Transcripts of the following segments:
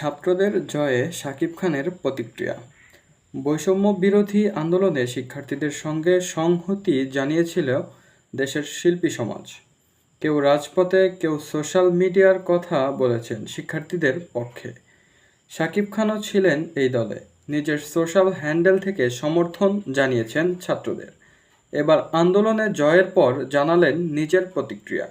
ছাত্রদের জয়ে শাকিব খানের প্রতিক্রিয়া। বৈষম্য বিরোধী আন্দোলনে শিক্ষার্থীদের সঙ্গে সংহতি জানিয়েছিল দেশের শিল্পী সমাজ। কেউ রাজপথে, কেউ সোশ্যাল মিডিয়ার কথা বলেছেন শিক্ষার্থীদের পক্ষে। শাকিব খানও ছিলেন এই দলে। নিজের সোশ্যাল হ্যান্ডেল থেকে সমর্থন জানিয়েছেন ছাত্রদের। এবার আন্দোলনে জয়ের পর জানালেন নিজের প্রতিক্রিয়া।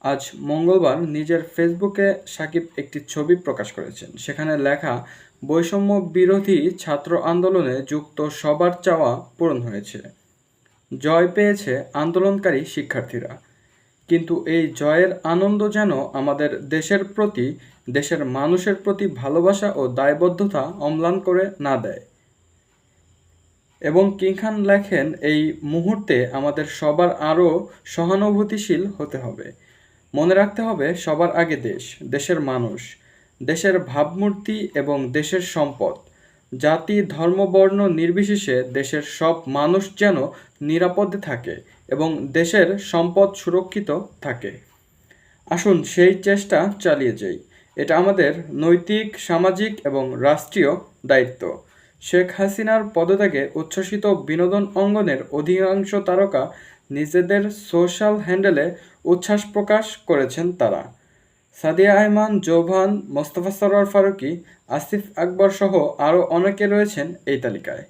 আজ মঙ্গলবার নিজের ফেসবুকে সাকিব একটি ছবি প্রকাশ করেছেন। সেখানে লেখা, বৈষম্য বিরোধী ছাত্র আন্দোলনে যুক্ত সবার চাওয়া পূরণ হয়েছে। জয় পেয়েছে আন্দোলনকারী শিক্ষার্থীরা। কিন্তু এই জয়ের আনন্দ যেন আমাদের দেশের প্রতি, দেশের মানুষের প্রতি ভালোবাসা ও দায়বদ্ধতা অম্লান করে না দেয়। এবং কিং খান লেখেন, এই মুহূর্তে আমাদের সবার আরও সহানুভূতিশীল হতে হবে। মনে রাখতে হবে, সবার আগে দেশ, দেশের মানুষ, দেশের ভাবমূর্তি এবং দেশের সম্পদ। জাতি, ধর্ম, বর্ণ নির্বিশেষে দেশের সব মানুষ যেন নিরাপদে থাকে এবং দেশের সম্পদ সুরক্ষিত থাকে। আসুন সেই চেষ্টা চালিয়ে যাই। এটা আমাদের নৈতিক, সামাজিক এবং রাষ্ট্রীয় দায়িত্ব। শেখ হাসিনার পদত্যাগে উচ্ছ্বসিত বিনোদন অঙ্গনের অধিকাংশ তারকা নিজেদের সোশ্যাল হ্যান্ডেলে উচ্ছ্বাস প্রকাশ করেছেন তারা। সাদিয়া আহমান জোভান মোস্তফা সরোয়ার ফারুকি, আসিফ আকবর সহ আরও অনেকে রয়েছেন এই তালিকায়।